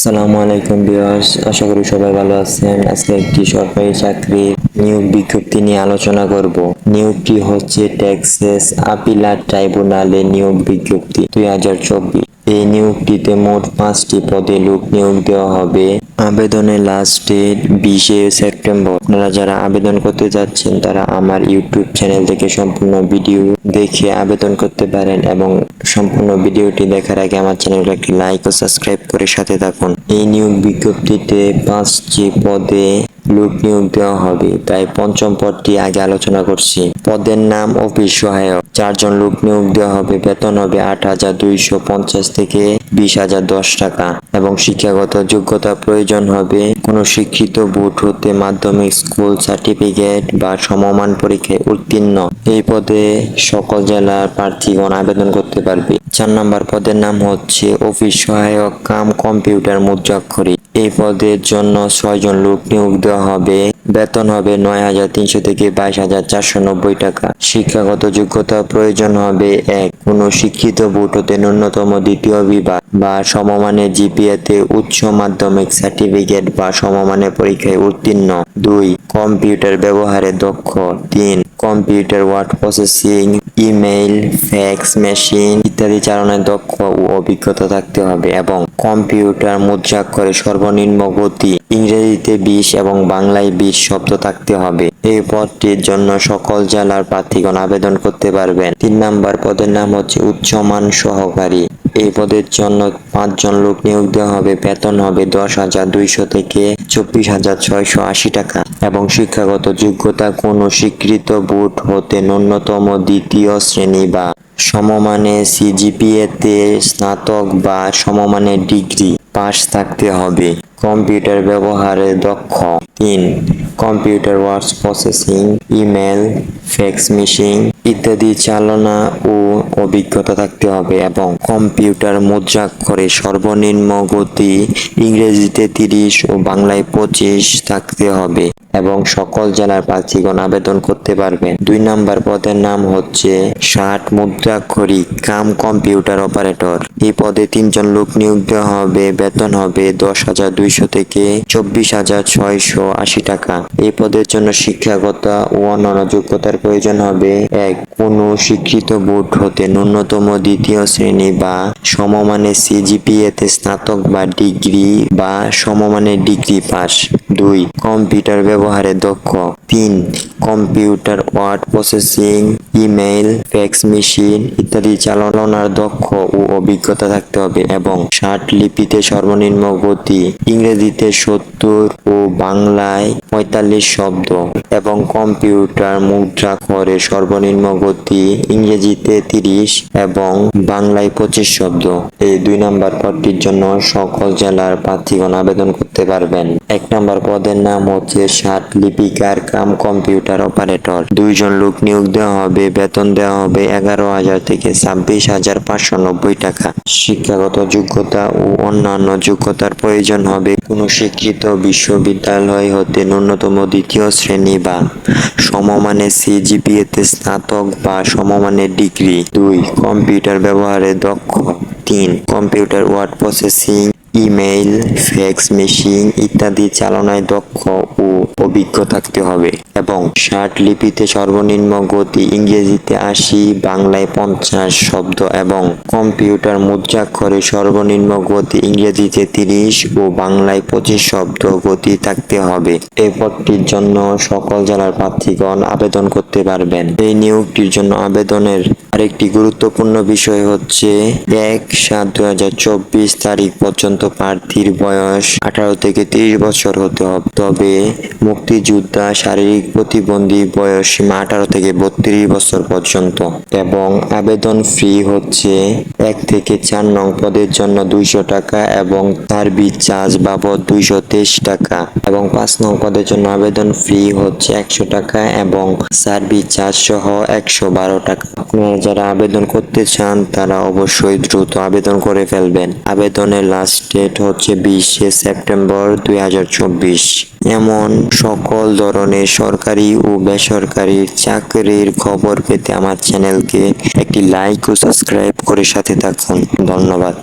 আসসালামু আলাইকুম বিয়াস আশা করি সবাই ভালো আছেন। আজকে একটি সরকারি চাকরির নিয়োগ বিজ্ঞপ্তি নিয়ে আলোচনা করব। নিয়োগটি হচ্ছে টেক্সাস আপিলার ট্রাইব্যুনালে নিয়োগ বিজ্ঞপ্তি দুই হাজার চব্বিশ। এই নিয়োগটিতে মোট পাঁচটি পদে লোক নিয়োগ দেওয়া হবে। আবেদনের লাস্ট ডেট বিশে সেপ্টেম্বর। আপনারা যারা আবেদন করতে যাচ্ছেন, তারা আমার ইউটিউব চ্যানেল থেকে সম্পূর্ণ ভিডিও দেখে আবেদন করতে পারেন এবং সম্পূর্ণ ভিডিওটি দেখার আগে আমার চ্যানেলকে একটি লাইক ও সাবস্ক্রাইব করে সাথে থাকুন। এই নিয়োগ বিজ্ঞপ্তিতে পাঁচটি পদে লোক নিয়োগ দেওয়া হবে। তাই পঞ্চম পদটি আগে আলোচনা করছি। পদের নাম অফিস সহায়ক। চারজন লোক নিয়োগ দেওয়া হবে। বেতন হবে আট হাজার দুইশো পঞ্চাশ থেকে বিশ হাজার দশ টাকা এবং শিক্ষাগত যোগ্যতা প্রয়োজন হবে। কোনো শিক্ষিত বোর্ড হতে মাধ্যমিক স্কুল সার্টিফিকেট বা সমমান পরীক্ষায় উত্তীর্ণ। এই পদে সকল জেলার প্রার্থীগণ আবেদন করতে পারবে। চার নম্বর পদের নাম হচ্ছে অফিস সহায়ক কাম কম্পিউটার মুদ্রাক্ষরী। এই পদের জন্য ছয়জন লোক নিয়োগ দেওয়া হবে। বেতন হবে নয় হাজার তিনশো থেকে বাইশ হাজার চারশো নব্বই টাকা। শিক্ষাগত যোগ্যতা প্রয়োজন হবে এক। কোনো শিক্ষিত বোর্ড হতে ন্যূনতম দ্বিতীয় বিভাগ বা সমমানের জিপিএতে উচ্চ মাধ্যমিক সার্টিফিকেট বা সমমানের পরীক্ষায় উত্তীর্ণ। দুই কম্পিউটার ব্যবহারে দক্ষ। তিন, computer word processing, email, fax machine ইত্যাদি চালনায় দক্ষ ও অভিজ্ঞতা থাকতে হবে এবং কম্পিউটার মুদ্রাক্ষরে সর্বনিম্ন গতি, ইংরেজিতে বিশ এবং বাংলায় বিশ শব্দ থাকতে হবে। এই পদটির জন্য সকল জেলার প্রার্থীগণ আবেদন করতে পারবেন। তিন নাম্বার পদের নাম হচ্ছে উচ্চমান সহকারী। এই পদের জন্য পাঁচজন লোক নিয়োগ দেওয়া হবে। বেতন হবে দশ হাজার দুইশো থেকে চব্বিশ হাজার ছয়শো আশি টাকা এবং শিক্ষাগত যোগ্যতা কোনো স্বীকৃত বোর্ড হতে ন্যূনতম দ্বিতীয় শ্রেণি বা সমমানের সিজিপিএতে স্নাতক বা সমমানের ডিগ্রি পাস থাকতে হবে। কম্পিউটার ব্যবহারে দক্ষ। তিন computer words processing, email fax machine ইত্যাদি চালনা ও অভিজ্ঞতা থাকতে হবে এবং কম্পিউটার মুদ্রাক্ষরে সর্বনিম্ন গতি ইংরেজিতে তিরিশ ও বাংলায় পঁচিশ থাকতে হবে। এবং সকল জেলার প্রার্থীগণ আবেদন করতে পারবেন দুই নম্বর পদের নাম হচ্ছে ষাট মুদ্রাক্ষরী কাম কম্পিউটার অপারেটর। এই পদে তিনজন লোক নিয়োগ দেওয়া হবে। বেতন হবে দশ হাজার দুইশো থেকে চব্বিশ হাজার ছয়শো আশি টাকা। এই পদের জন্য শিক্ষাগত ও অন্যান্য যোগ্যতার প্রয়োজন হবে। এক, কোনো স্বীকৃত বোর্ড হতে ন্যূনতম দ্বিতীয় শ্রেণি বা সমমানের সিজিপিএতে স্নাতক বা ডিগ্রি বা সমমানের ডিগ্রি পাস। দুই কম্পিউটার ব্যবহারে দক্ষ। তিন, computer, word processing, email, fax machine ইত্যাদি চালনার দক্ষ ও অভিজ্ঞতা থাকতে হবে এবং ষাট লিপিতে সর্বনিম্ন গতি, ইংরেজিতে সত্তর ও বাংলায় পঁয়তাল্লিশ শব্দ এবং কম্পিউটার মুদ্রাক্ষরে সর্বনিম্ন গতি, ইংরেজিতে তিরিশ এবং বাংলায় পঁচিশ শব্দ। এই দুই নাম্বার পদটির জন্য সকল জেলার প্রার্থীগণ আবেদন করতে পারবেন। এক নাম্বার পদের নাম হচ্ছে ষাট লিপিকার কাম কম্পিউটার অপারেটর। দুইজন লোক নিয়োগ দেওয়া হবে, বেতন দেওয়া হবে এগারো হাজার থেকে ছাব্বিশ হাজার পাঁচশো নব্বই টাকা। শিক্ষাগত যোগ্যতা ও অন্যান্য যোগ্যতার প্রয়োজন হবে। কোনো শিক্ষিত বিশ্ববিদ্যালয় হতে ন্যূনতম দ্বিতীয় শ্রেণি বা সমমানের সিজিপিএতে স্নাতক বা সমমানের ডিগ্রি। দুই, কম্পিউটার ব্যবহারে দক্ষ। তিন, computer word processing, email, fax machine ইত্যাদি চালনায় দক্ষ অভিজ্ঞ থাকতে হবে এবং ষাট লিপিতে সর্বনিম্ন গতি ইংরেজিতে আশি, বাংলায় পঞ্চাশ শব্দ এবং কম্পিউটার মুদ্রাক্ষরে সর্বনিম্ন গতি ইংরেজিতে তিরিশ ও বাংলায় পঁচিশ শব্দ গতি থাকতে হবে। এই পদটির জন্য সকল জেলার প্রার্থীগণ আবেদন করতে পারবেন। এই নিয়োগটির জন্য আবেদনের আরেকটি গুরুত্বপূর্ণ বিষয় হচ্ছে এক সাত দু হাজার চব্বিশ তারিখ পর্যন্ত প্রার্থীর বয়স আঠারো থেকে তিরিশ বছর হতে হবে। তবে মুক্তিযোদ্ধা শারীরিক প্রতিবন্ধী বয়স সীমা আঠারো থেকে বত্রিশ বছর পর্যন্ত এবং আবেদন ফি হচ্ছে এক থেকে চার নং পদের জন্য দুইশো টাকা এবং সার্ভিস চার্জ বাবদ দুইশো তেইশ টাকা এবং পাঁচ নং পদের জন্য আবেদন ফি হচ্ছে একশো টাকা এবং সার্ভিস চার্জ সহ একশো বারো টাকা। আপনারা যারা আবেদন করতে চান, তারা অবশ্যই দ্রুত আবেদন করে ফেলবেন। আবেদনের লাস্ট ডেট হচ্ছে বিশে সেপ্টেম্বর দুই হাজার চব্বিশ। এমন সকল ধরনের সরকারি ও বেসরকারি চাকরির খবর পেতে আমার চ্যানেলকে একটি লাইক ও সাবস্ক্রাইব করে সাথে থাকুন। ধন্যবাদ।